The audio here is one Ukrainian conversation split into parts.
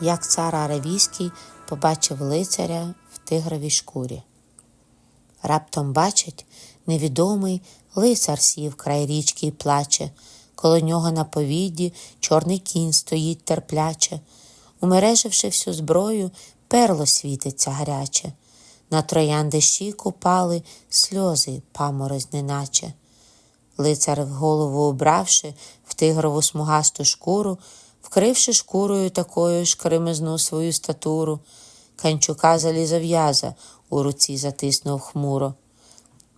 як цар Аравійський побачив лицаря в тигровій шкурі. Раптом бачить, невідомий лицар сів край річки і плаче, коло нього на повіді чорний кінь стоїть терпляче, умереживши всю зброю, перло світиться гаряче. На троянди щік упали сльози паморозь неначе. Лицар в голову убравши в тигрову смугасту шкуру, вкривши шкурою такою ж кремезну свою статуру, канчука залізов'яза у руці затиснув хмуро.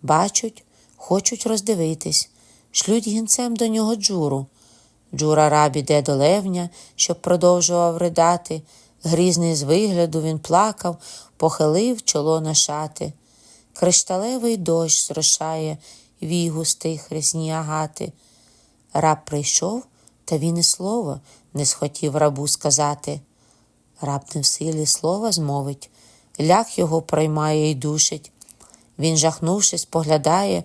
Бачуть, хочуть роздивитись, шлють гінцем до нього джуру. Джура раб іде до левня, щоб продовжував ридати. Грізний з вигляду він плакав, похилив чоло на шати. Кришталевий дощ зрошає вій густих рясні агати. Раб прийшов, та він і слова не схотів рабу сказати. Раб в силі слова змовить, ляг його проймає і душить. Він, жахнувшись, поглядає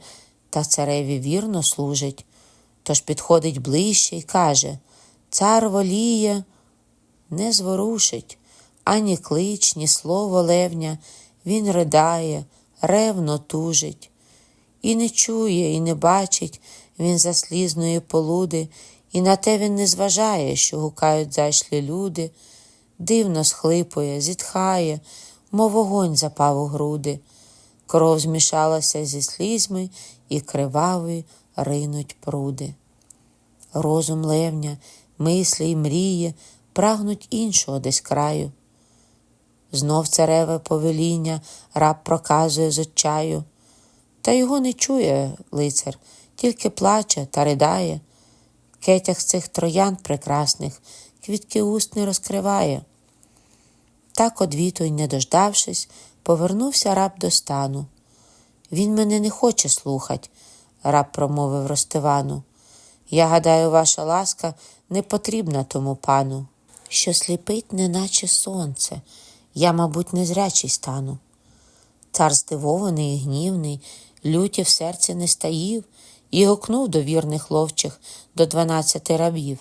та цареві вірно служить. Тож підходить ближче й каже Цар воліє, не зворушить ані клич, ні слово левня. Він ридає, ревно тужить. І не чує, і не бачить він заслізної полуди, і на те він не зважає, що гукають зайшлі люди. Дивно схлипує, зітхає, мов вогонь запав у груди. Кров змішалася зі слізьми, і криваві ринуть пруди. Розум левня, мислі й мрії прагнуть іншого десь краю. Знов цареве повеління раб проказує з отчаю. Та його не чує лицар, тільки плаче та ридає. Кетях цих троянд прекрасних квітки уст не розкриває. Так одвіту й не дождавшись, повернувся раб до стану. Він мене не хоче слухать, раб промовив Ростивану. Я гадаю, ваша ласка не потрібна тому пану, що сліпить, неначе сонце. Я, мабуть, незрячий стану. Цар здивований і гнівний, люті в серці не стаїв і гукнув до вірних ловчих до дванадцяти рабів.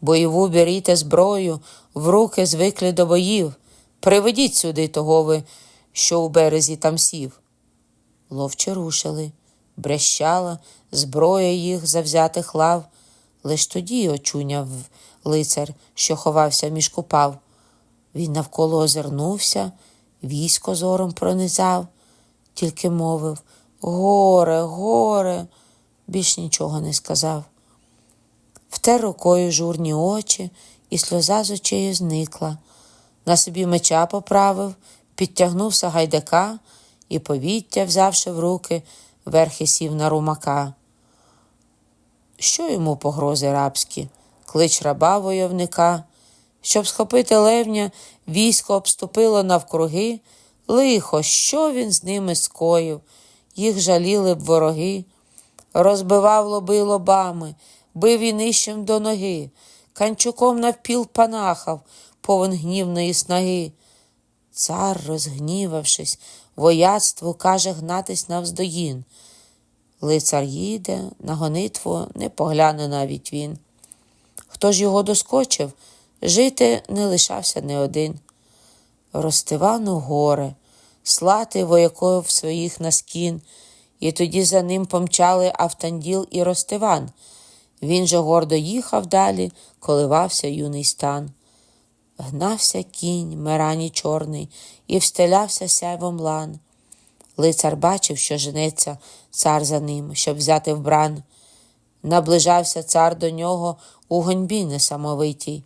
Бойову беріте зброю, в руки звикли до боїв. Приведіть сюди того ви, що у березі там сів. Ловче рушили, брещала зброя їх завзятих лав. Лиш тоді очуняв лицар, що ховався між купав. Він навколо озирнувся, військо зором пронизав, тільки мовив Горе, горе, більш нічого не сказав. Втер рукою журні очі, і сльоза з очею зникла. На собі меча поправив, підтягнув сагайдака і повіття, взявши в руки, верхи сів на румака. Що йому погрози рабські? Клич раба войовника. Щоб схопити левня, військо обступило навкруги. Лихо, що він з ними скоїв? Їх жаліли б вороги. Розбивав лоби лобами, бив і нищим до ноги, канчуком навпіл панахав, повен гнівної снаги. Цар, розгнівавшись, вояцтву каже гнатись навздоїн. Лицар їде, на гонитву не погляне навіть він. Хто ж його доскочив, жити не лишався не один. Ростивану горе, слати вояков своїх на скін, і тоді за ним помчали Автанділ і Ростиван. Він же гордо їхав далі, коливався юний стан. Гнався кінь, мерані чорний, і встелявся сяйвом лан. Лицар бачив, що женеться цар за ним, щоб взяти в бран. Наближався цар до нього у гоньбі несамовитій.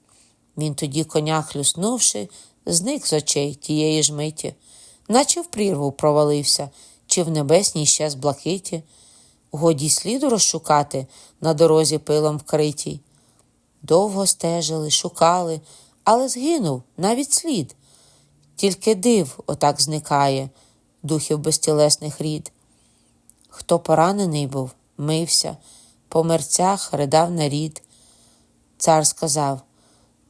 Він тоді коня хлюснувши, зник з очей тієї ж миті, наче в прірву провалився, чи в небесній ще з блакиті. Годі сліду розшукати на дорозі пилом вкритій. Довго стежили, шукали, але згинув навіть слід. Тільки див отак зникає, духів безтілесних рід. Хто поранений був, мився, по мерцях ридав на рід. Цар сказав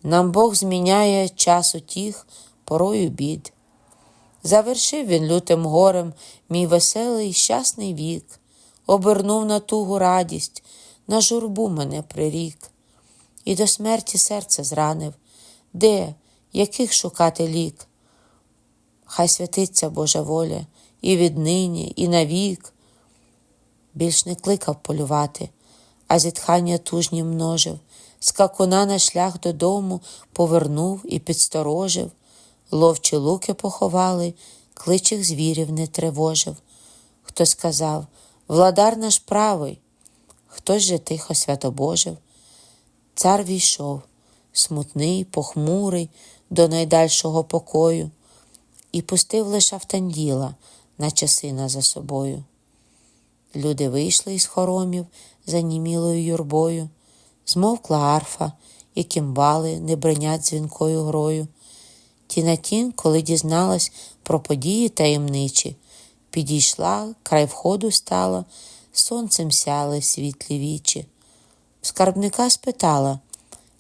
нам Бог зміняє час утіх, порою бід. Завершив він лютим горем мій веселий і щасний вік, обернув на тугу радість, на журбу мене прирік, і до смерті серце зранив. Де, яких шукати лік. Хай святиться Божа воля і віднині, і навік. Більш не кликав полювати, а зітхання тужні множив, скакуна на шлях додому повернув і підсторожив, ловчі луки поховали, кличих звірів не тривожив. Хто сказав Владар наш правий, хтось же тихо святобожив. Цар війшов, смутний, похмурий, до найдальшого покою, і пустив лише Автанділа, наче сина за собою. Люди вийшли із хоромів за німілою юрбою, змовкла арфа, і кімбали не бринять дзвінкою грою. Тінатін, коли дізналась про події таємничі, підійшла, край входу стала, сонцем сяли світлі вічі. Скарбника спитала,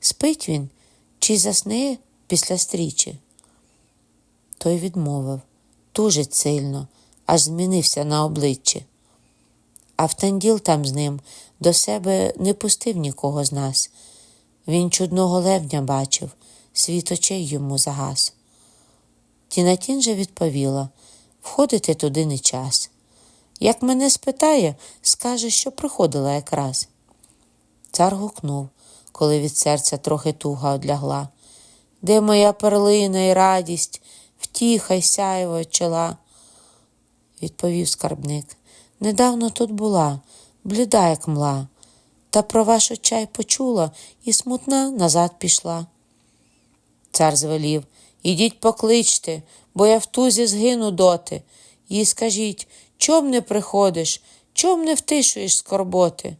спить він чи засне після стрічі? Той відмовив, тужить сильно, аж змінився на обличчі. Автанділ там з ним до себе не пустив нікого з нас. Він чудного левня бачив, світ очей йому загас. Тінатін же відповіла входити туди не час. Як мене спитає, скаже, що приходила якраз. Цар гукнув, коли від серця трохи туга одлягла. Де моя перлина і радість, втіха й сяєво чола? Відповів скарбник. Недавно тут була, бліда, як мла, та про ваш очай почула і смутна назад пішла. Цар звелів Ідіть покличте, бо я в тузі згину доти. Їй скажіть, чом не приходиш, чом не втишуєш скорботи?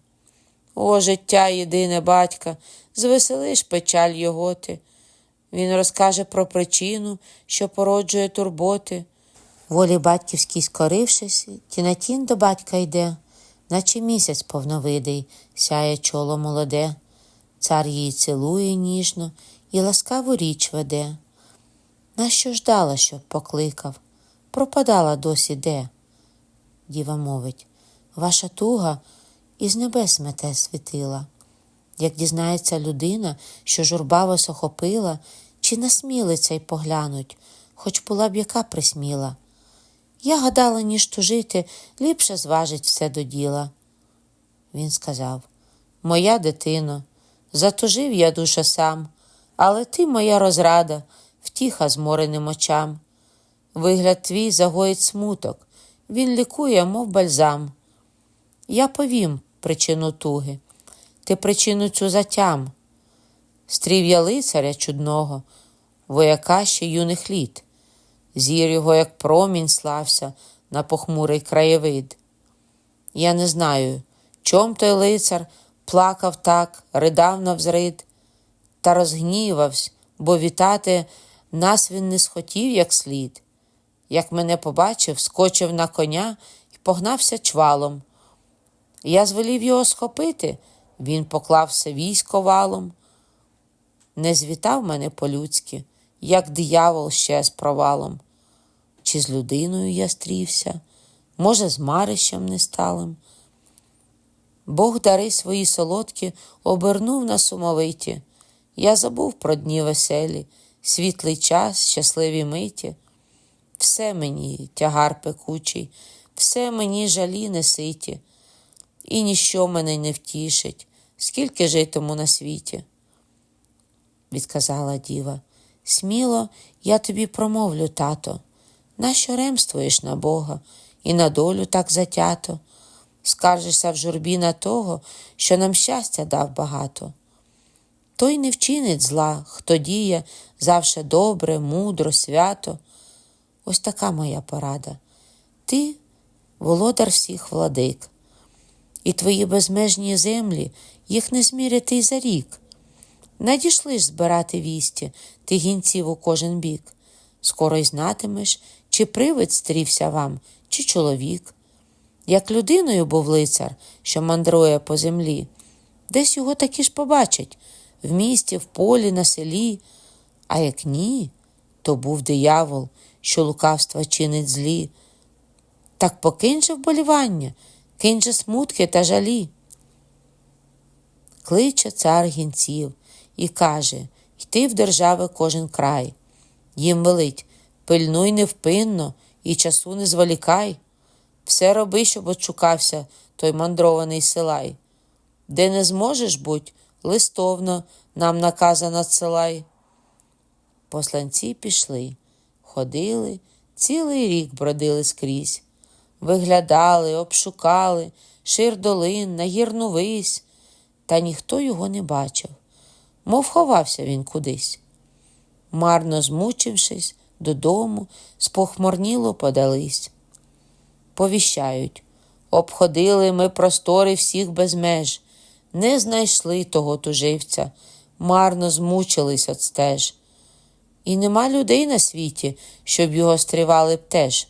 О, життя єдине батька, звеселиш печаль його ти. Він розкаже про причину, що породжує турботи. Волі батьківській скорившись, тінатін до батька йде, наче місяць повновидий, сяє чоло молоде. Цар її цілує ніжно і ласкаву річ веде. Нащо ждала, щоб покликав? Пропадала досі де? Діва мовить, ваша туга із небес мете світила. Як дізнається людина, що журба вас охопила, чи насмілиться й поглянуть, хоч була б яка присміла. Я гадала, ніж тужити, ліпше зважить все до діла. Він сказав Моя дитино, затужив я душа сам, але ти моя розрада, втіха змореним очам. Вигляд твій загоїть смуток, він лікує, мов бальзам. Я повім причину туги, ти причину цю затям. Стрів я лицаря чудного, вояка ще юних літ. Зір його, як промінь, слався на похмурий краєвид. Я не знаю, чом той лицар плакав так, ридав навзрид, та розгнівався, бо вітати нас він не схотів як слід. Як мене побачив, скочив на коня і погнався чвалом. Я звелів його схопити, він поклався військо валом. Не звітав мене по-людськи, як диявол ще з провалом. Чи з людиною я стрівся, може, з марищем несталим. Бог дари свої солодкі обернув на сумовиті. Я забув про дні веселі, світлий час, щасливі миті. Все мені тягар пекучий, все мені жалі неситі, і ніщо мене не втішить, скільки житиму на світі. Відказала діва, сміло я тобі промовлю, тато, нащо ремствуєш на Бога і на долю так затято, скаржишся в журбі на того, що нам щастя дав багато. Той не вчинить зла, хто діє завше добре, мудро, свято. Ось така моя порада. Ти володар всіх владик, і твої безмежні землі їх не зміряти й за рік. Надійшли ж збирати вісті, ти гінців у кожен бік. Скоро й знатимеш, чи привид стрівся вам, чи чоловік. Як людиною був лицар, що мандрує по землі, десь його таки ж побачать в місті, в полі, на селі. А як ні, то був диявол, що лукавства чинить злі. Так покинь же вболівання, кинь же смутки та жалі. Кличе цар гінців і каже Йти в держави кожен край. Їм велить пильнуй невпинно і часу не зволікай. Все роби, щоб очукався той мандрований силай. Де не зможеш будь, листовно нам наказа надсилай. Посланці пішли, ходили, цілий рік бродили скрізь. Виглядали, обшукали шир долин, нагірну вись, та ніхто його не бачив, мов ховався він кудись. Марно змучившись, додому, спохмурніло подались. Повіщають, обходили ми простори всіх без меж, не знайшли того туживця, марно змучились от стеж. І нема людей на світі, щоб його стрівали б теж.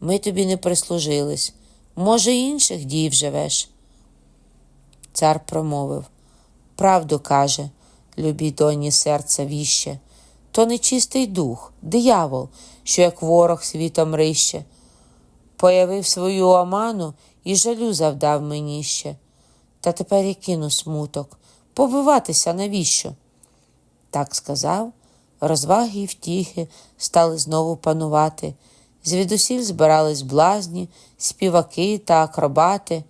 Ми тобі не прислужились, може, інших дій живеш. Цар промовив Правду каже, любій доні серце віще, то нечистий дух, диявол, що як ворог світом рище. Появив свою оману і жалю завдав мені ще. Та тепер я кину смуток, побиватися навіщо? Так сказав, розваги і втіхи стали знову панувати. Звідусіль збирались блазні, співаки та акробати.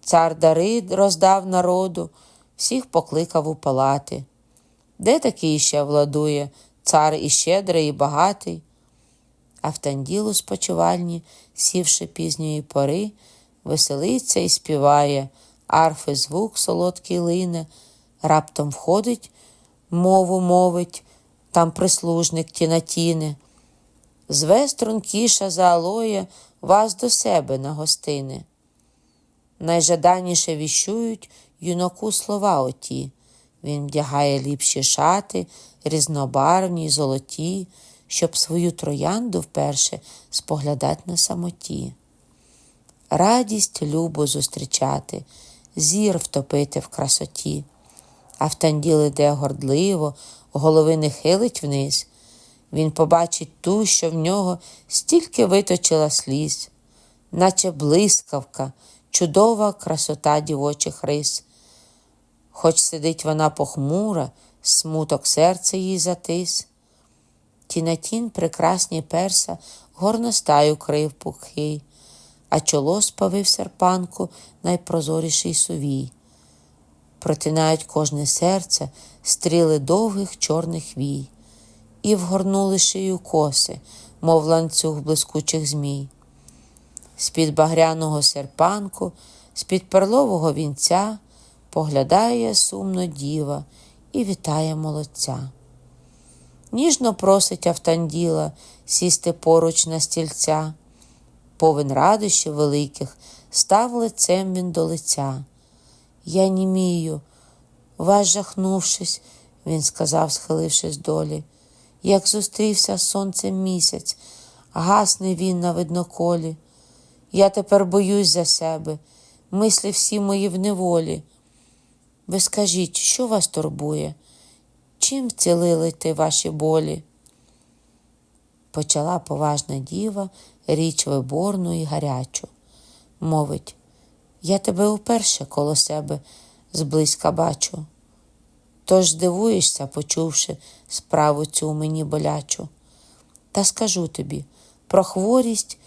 Цар дари роздав народу, всіх покликав у палати. Де такий іще владує, цар і щедрий, і багатий? А в танділу спочивальні, сівши пізньої пори, веселиться і співає, арфи звук солодкий лине, раптом входить, мову мовить, там прислужник тінатіне. Зве стрункіша за алоє вас до себе на гостини. Найжаданіше віщують юнаку слова оті. Він вдягає ліпші шати, різнобарвні, золоті, щоб свою троянду вперше споглядать на самоті. Радість любо зустрічати, зір втопити в красоті, а в танділ іде гордливо, голови не хилить вниз. Він побачить ту, що в нього стільки виточила сліз, наче блискавка, чудова красота дівочих рис. Хоч сидить вона похмура, смуток серця їй затис. Тінатін прекрасні перса горностаю крив пухий, а чоло спавив серпанку найпрозоріший сувій. Протинають кожне серце стріли довгих чорних вій і вгорнули шию коси, мов ланцюг блискучих змій. З-під багряного серпанку, з-під перлового вінця поглядає сумно діва і вітає молодця. Ніжно просить Автанділа сісти поруч на стільця, повен радощів великих, став лицем він до лиця. Я німію, вас жахнувшись, він сказав, схилившись долі як зустрівся з сонцем місяць, гасне він на видноколі. Я тепер боюсь за себе, мислі всі мої в неволі. Ви скажіть, що вас турбує? Чим вцілили ти ваші болі? Почала поважна діва річ виборну і гарячу. Мовить, я тебе уперше коло себе зблизька бачу. Тож дивуєшся, почувши справу цю мені болячу. Та скажу тобі про хворість,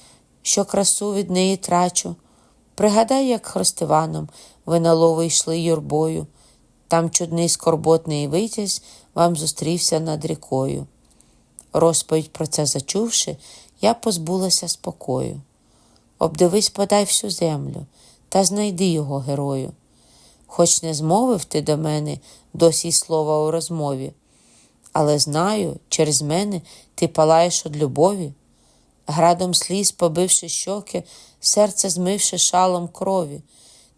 що красу від неї трачу. Пригадай, як хростиваном ви на лови йшли юрбою, там чудний скорботний витязь вам зустрівся над рікою. Розповідь про це зачувши, я позбулася спокою. Обдивись, подай всю землю та знайди його герою хоч не змовив ти до мене досі й слова у розмові, але знаю, через мене ти палаєш од любові, градом сліз, побивши щоки, серце змивши шалом крові,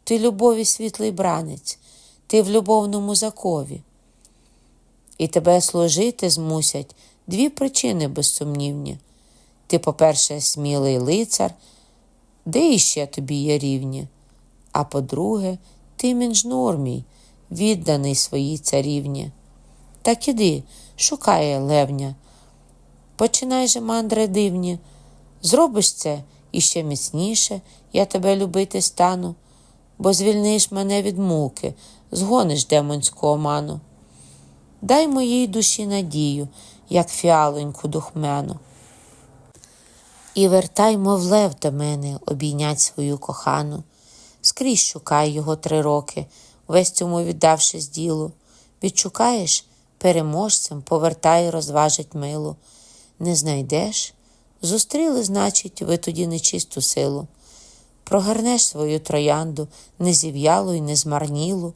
ти любові світлий бранець, ти в любовному закові. І тебе служити змусять дві причини безсумнівні. Ти, по-перше, смілий лицар, де іще тобі є рівні, а по-друге, ти мінжнур мій, відданий своїй царівні. Так іди, шукає левня. Починай же, мандри дивні, зробиш це іще міцніше, я тебе любити стану, бо звільниш мене від муки, згониш демонську оману. Дай моїй душі надію, як фіалоньку духмяну. І вертай, мов лев до мене, обійнять свою кохану. Скрізь шукай його три роки, весь цьому віддавшись ділу. Відшукаєш переможцем, повертай, розважить милу. Не знайдеш? Зустріли, значить, ви тоді нечисту силу. Прогорнеш свою троянду, не зів'ялу й не змарнілу.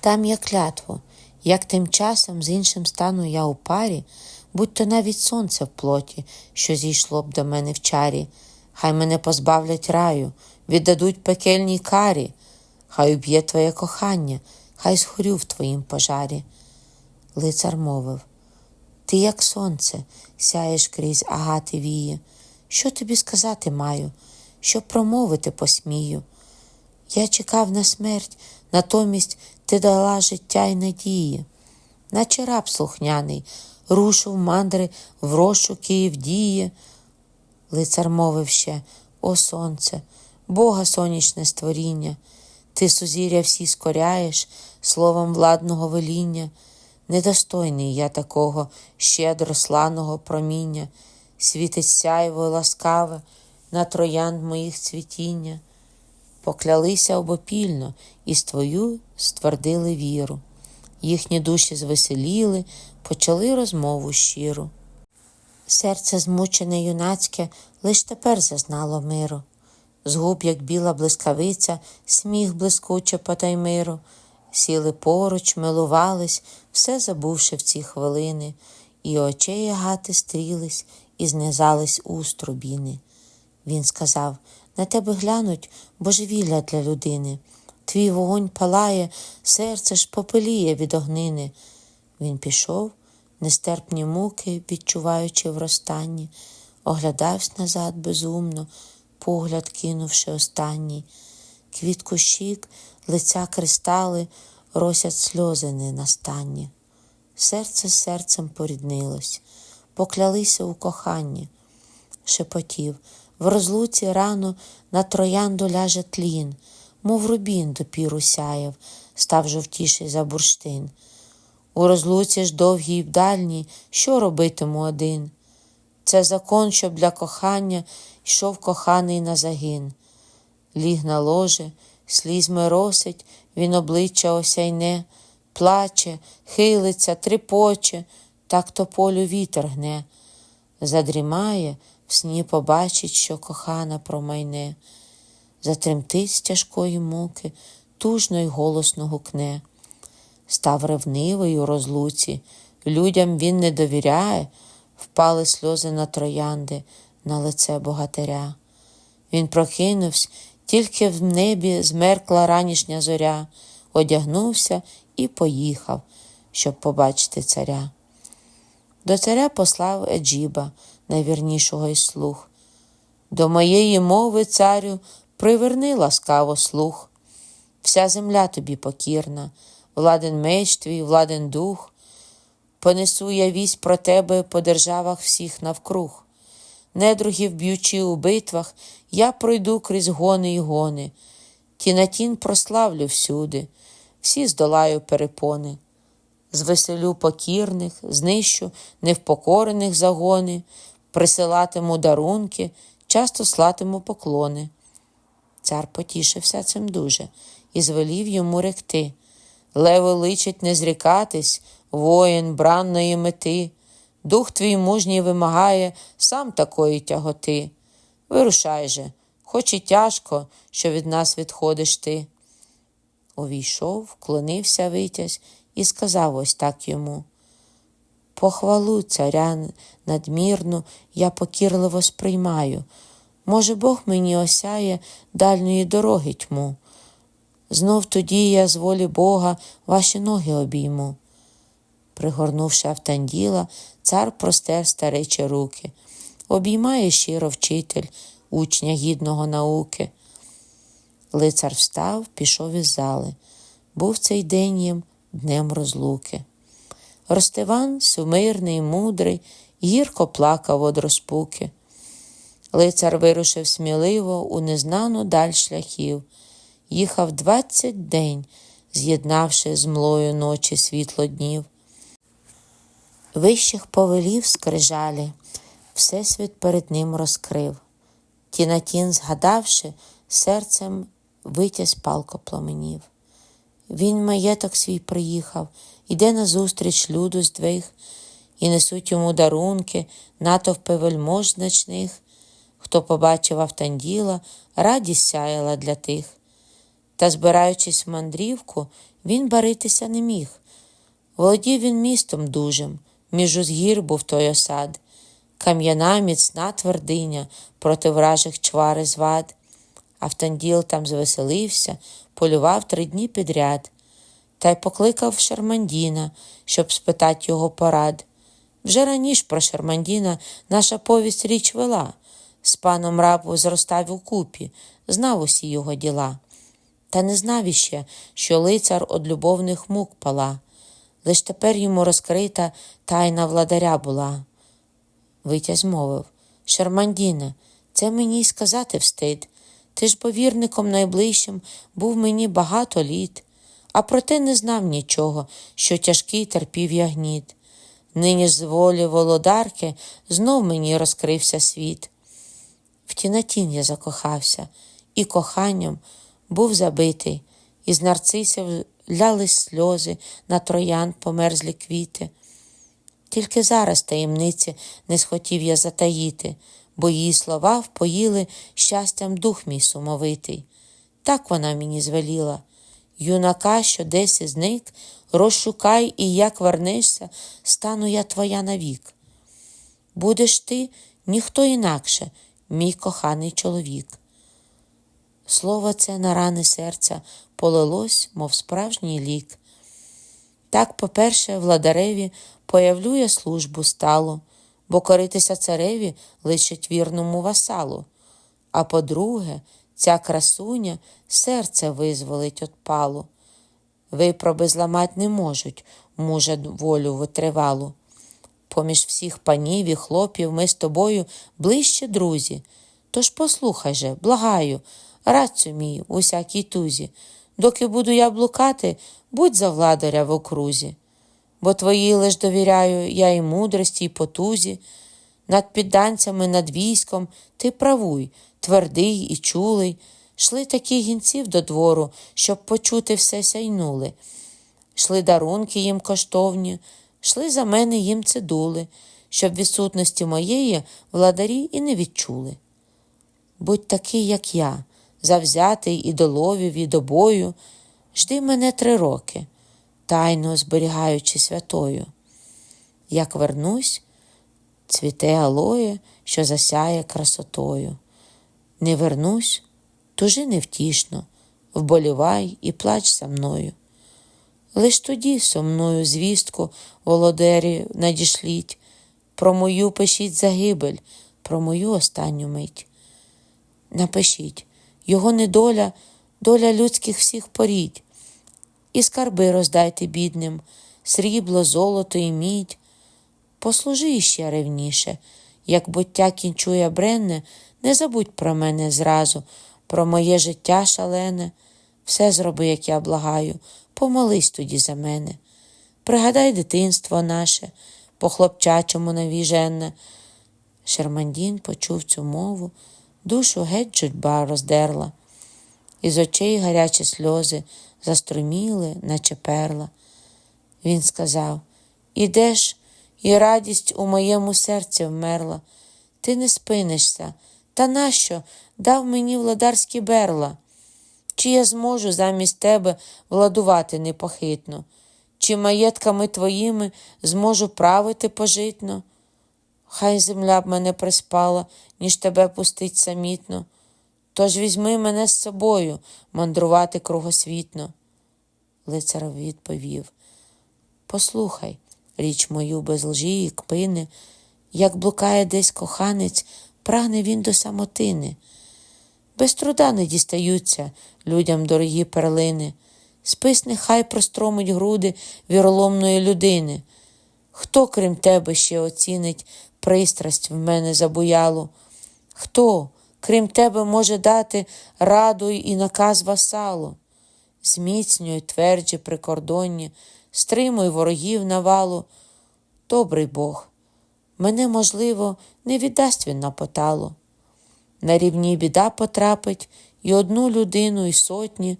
Там я клятву, як тим часом з іншим стану я у парі, будь то навіть сонце в плоті, що зійшло б до мене в чарі, хай мене позбавлять раю, віддадуть пекельній карі, хай уб'є твоє кохання, хай згорю в твоїм пожарі. Лицар мовив Ти, як сонце, сяєш крізь агати віє. Що тобі сказати маю, що промовити посмію? Я чекав на смерть, натомість ти дала життя й надії, наче раб слухняний, рушив мандри в розшуки і в дії. Лицар мовив ще, о сонце, Бога сонячне створіння, ти сузір'я всі скоряєш словом владного веління. Недостойний я такого щедро сланого проміння, світить сяйво ласкаве на троянд моїх цвітіння. Поклялися обопільно і з твою ствердили віру. Їхні душі звеселіли, почали розмову щиру. Серце змучене юнацьке лиш тепер зазнало миру. З губ, як біла блискавиця, сміх блискуче потаймиру. Сіли поруч, милувались, все забувши в ці хвилини, і очей агати стрілись, і знизались уст рубіни. Він сказав на тебе глянуть божевілля для людини. Твій вогонь палає, серце ж попеліє від огнини. Він пішов, нестерпні муки, відчуваючи вростанні, оглядався назад безумно, погляд кинувши останній. Квітку щік, лиця кристали, росять сльози ненастанні. Серце з серцем поріднилось, поклялися у коханні, шепотів. В розлуці рано на троянду ляже тлін, мов рубін допіру сяяв, став жовтіший за бурштин. У розлуці ж довгій й дальній, що робитиму один? Це закон, щоб для кохання йшов коханий на загин. Ліг на ложе, слізьми росить, він обличчя осяйне, плаче, хилиться, трепоче, так то полю вітер гне, задрімає в сні побачить, що кохана промайне, затремтить з тяжкої муки, тужно й голосно гукне. Став ревнивий у розлуці, людям він не довіряє, впали сльози на троянди, на лице богатиря. Він прокинувся, тільки в небі змеркла ранішня зоря, одягнувся і поїхав, щоб побачити царя. До царя послав Еджіба, найвірнішого із слуг. До моєї мови, царю, приверни ласкаво слух. Вся земля тобі покірна, владен меч твій, владен дух. Понесу я вість про тебе по державах всіх навкруг. Недругів б'ючи у битвах, я пройду крізь гони й гони. Тінатін прославлю всюди, всі здолаю перепони. Звеселю покірних, знищу невпокорених загони, присилатиму дарунки, часто слатиму поклони. Цар потішився цим дуже і звелів йому ректи. Лево личить не зрікатись, воїн бранної мети. Дух твій мужній вимагає сам такої тяготи. Вирушай же, хоч і тяжко, що від нас відходиш ти. Увійшов, вклонився витязь і сказав ось так йому. Похвалу царя надмірну я покірливо сприймаю. Може, Бог мені осяє дальньої дороги тьму. Знов тоді я з волі Бога ваші ноги обійму. Пригорнувши Автанділа, цар простер старечі руки, обіймає щиро вчитель, учня гідного науки. Лицар встав, пішов із зали. Був цей день їм днем розлуки. Ростиван, сумирний, мудрий, гірко плакав од розпуки. Лицар вирушив сміливо у незнану даль шляхів, їхав двадцять день, з'єднавши з млою ночі світло днів. Вищих повелів скрижалі, Всесвіт перед ним розкрив. Тінатін, згадавши, серцем витязь палко пламенів. Він маєток свій приїхав, іде назустріч люду здвиг, і несуть йому дарунки, натовпи вельмож значних. Хто побачив Автанділа, радість сяяла для тих. Та, збираючись в мандрівку, він баритися не міг. Володів він містом дужим, між узгір був той осад, кам'яна міцна твердиня проти вражих чвари звад. Автанділ там звеселився, полював три дні підряд, та й покликав Шермандіна, щоб спитать його порад. Вже раніш про Шермандіна наша повість річ вела. З паном рабу зростав у купі, знав усі його діла. Та не знав іще, що лицар од любовних мук пала. Лиш тепер йому розкрита тайна владаря була. Витязь мовив Шермандіне, це мені й сказати встид. Ти ж повірником найближчим був мені багато літ, а проте не знав нічого, що тяжкий терпів я гніт. Нині з волі володарки знов мені розкрився світ. В тінатін я закохався, і коханням був забитий, із нарцисів лялись сльози на троян померзлі квіти. Тільки зараз таємниці не схотів я затаїти, бо її слова впоїли щастям дух мій сумовитий. Так вона мені звеліла. Юнака, що десь зник, розшукай і як вернешся, стану я твоя навік. Будеш ти ніхто інакше, мій коханий чоловік. Слово це на рани серця полилось, мов справжній лік. Так, по-перше, владареві появлює службу стало, бо коритися цареві личить вірному васалу. А по-друге, ця красуня серце визволить от палу. Випроби зламать не можуть мужа волю витривалу. Поміж всіх панів і хлопів ми з тобою ближче друзі. Тож послухай же, благаю, радцю мій у всякій тузі, доки буду я блукати, будь за владаря в окрузі. Бо твої лиш довіряю я і мудрості, і потузі. Над підданцями, над військом ти правуй, твердий і чулий. Шли такі гінців до двору, щоб почути все сяйнули. Шли дарунки їм коштовні, шли за мене їм цидули, щоб відсутності моєї владарі і не відчули. Будь такий, як я, завзятий і до ловів, і до бою, жди мене три роки, тайно зберігаючи святою. Як вернусь, цвіте алоє, що засяє красотою. Не вернусь, тужи невтішно, вболівай і плач за мною. Лиш тоді сумною звістку володарі надішліть, про мою пишіть загибель, про мою останню мить. Напишіть, його недоля, доля людських всіх порідь, і скарби роздайте бідним, срібло, золото і мідь. Послужи іще ревніше, як буття кінчує бренне, не забудь про мене зразу, про моє життя шалене. Все зроби, як я благаю, помолись тоді за мене. Пригадай дитинство наше, по хлопчачому навіженне. Шермандін почув цю мову, душу геть журба роздерла, із очей гарячі сльози заструміли, наче перла. Він сказав Ідеш, і радість у моєму серці вмерла. Ти не спинишся, та нащо дав мені владарські берла? Чи я зможу замість тебе владувати непохитно? Чи маєтками твоїми зможу правити пожитно? Хай земля б мене приспала, ніж тебе пустить самітно. Тож візьми мене з собою мандрувати кругосвітно. Лицар відповів Послухай, річ мою без лжі і кпини, як блукає десь коханець, прагне він до самотини. Без труда не дістаються людям дорогі перлини. Спис нехай простромить груди віроломної людини. Хто, крім тебе, ще оцінить пристрасть в мене забуялу? Хто, крім тебе, може дати раду і наказ васалу? Зміцнюй тверджі прикордонні, стримуй ворогів навалу. добрий Бог. Мене, можливо, не віддасть він на поталу. На рівні біда потрапить, і одну людину, і сотні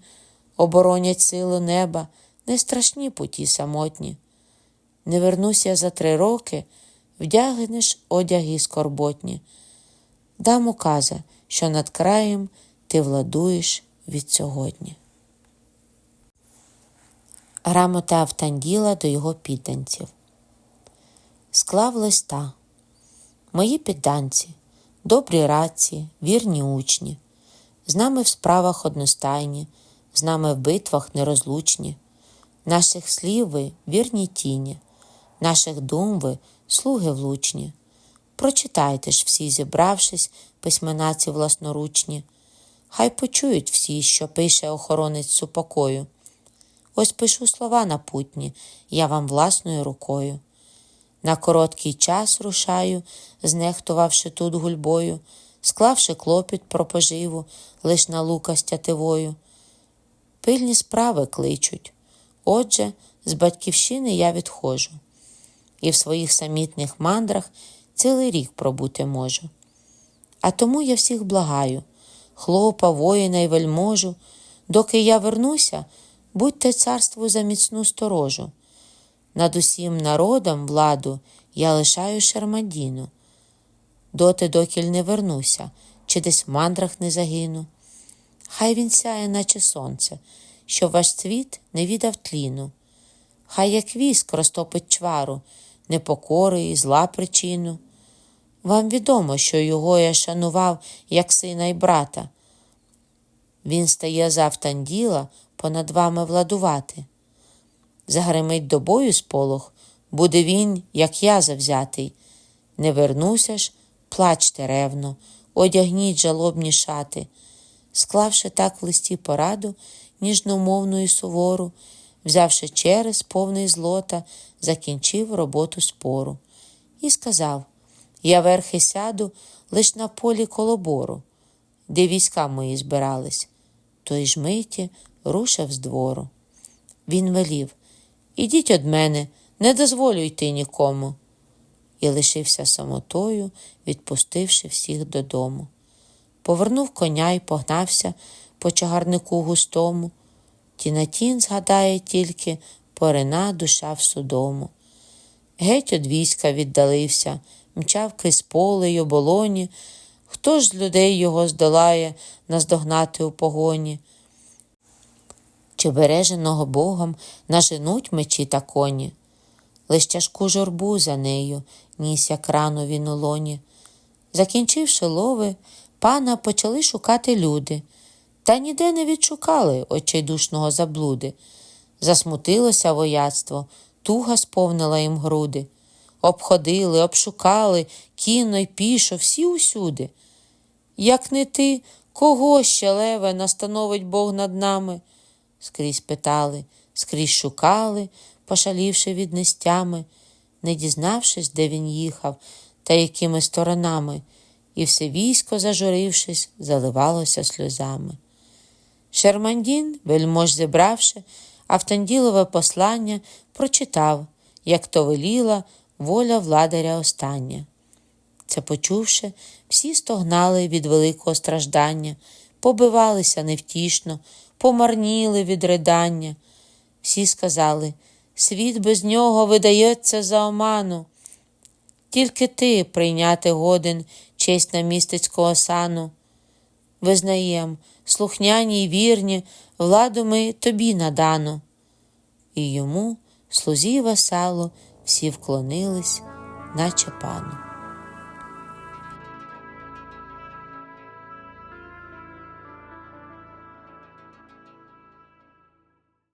оборонять силу неба, не страшні путі самотні. Не вернусь я за три роки, вдягнеш одяги скорботні. Дам указа, що над краєм ти владуєш від сьогодні. Грамота Автанділа до його підданців. Склав листа. Мої підданці, добрі радці, вірні учні, з нами в справах одностайні, з нами в битвах нерозлучні. Наших слів ви вірні тіні, наших дум ви слуги влучні. Прочитайте ж всі, зібравшись, письменаці власноручні. Хай почують всі, що пише охоронець супокою. Ось пишу слова напутні, я вам власною рукою. На короткий час рушаю, знехтувавши тут гульбою, склавши клопіт про поживу, лиш на лука стятивою. Пильні справи кличуть. Отже, з батьківщини я відходжу, і в своїх самітних мандрах цілий рік пробути можу. А тому я всіх благаю, хлопа, воїна й вельможу, доки я вернуся, будьте царству за міцну сторожу. Над усім народом владу я лишаю шермадіну. Доти докіль не вернуся, чи десь в мандрах не загину. Хай він сяє, наче сонце, що ваш цвіт не віддав тліну. Хай як віск розтопить чвару, непокори і зла причину. Вам відомо, що його я шанував, як сина й брата. Він стає завтанділа понад вами владувати. Загримить до бою сполох, буде він, як я завзятий. Не вернуся ж, плачте ревно, одягніть жалобні шати. Склавши так в листі пораду, ніжномовну і сувору, взявши через повний злота, закінчив роботу спору. І сказав Я верхи сяду лиш на полі колобору, де війська мої збирались. Той ж миті рушив з двору. Він велів Ідіть од мене, не дозволю йти нікому. І лишився самотою, відпустивши всіх додому. Повернув коня й погнався по чагарнику густому. Тінатін згадає тільки порина душа в судому. Геть од війська віддалився, мчав крізь поле й оболоні. Хто ж з людей його здолає наздогнати у погоні? Чи береженого Богом наженуть мечі та коні? Лиш тяжку журбу за нею ніс як рану він у лоні. Закінчивши лови, пана почали шукати люди, та ніде не відшукали очейдушного заблуди. Засмутилося вояцтво, туга сповнила їм груди. Обходили, обшукали, кіно й пішо, всі усюди. Як не ти, кого ще леве настановить Бог над нами? Скрізь питали, скрізь шукали, пошалівши від нестями, не дізнавшись, де він їхав та якими сторонами, і все військо, зажурившись, заливалося сльозами. Шермандін, вельмож зібравши, Автанділове послання прочитав, як то веліла воля владаря остання. Це почувши, всі стогнали від великого страждання, побивалися невтішно, помарніли від ридання. Всі сказали світ без нього видається за оману. Тільки ти прийняти годен честь намістицького сану. Визнаєм, слухняні й вірні, владу ми тобі надано. І йому, слузі васалу, всі вклонились, наче пану.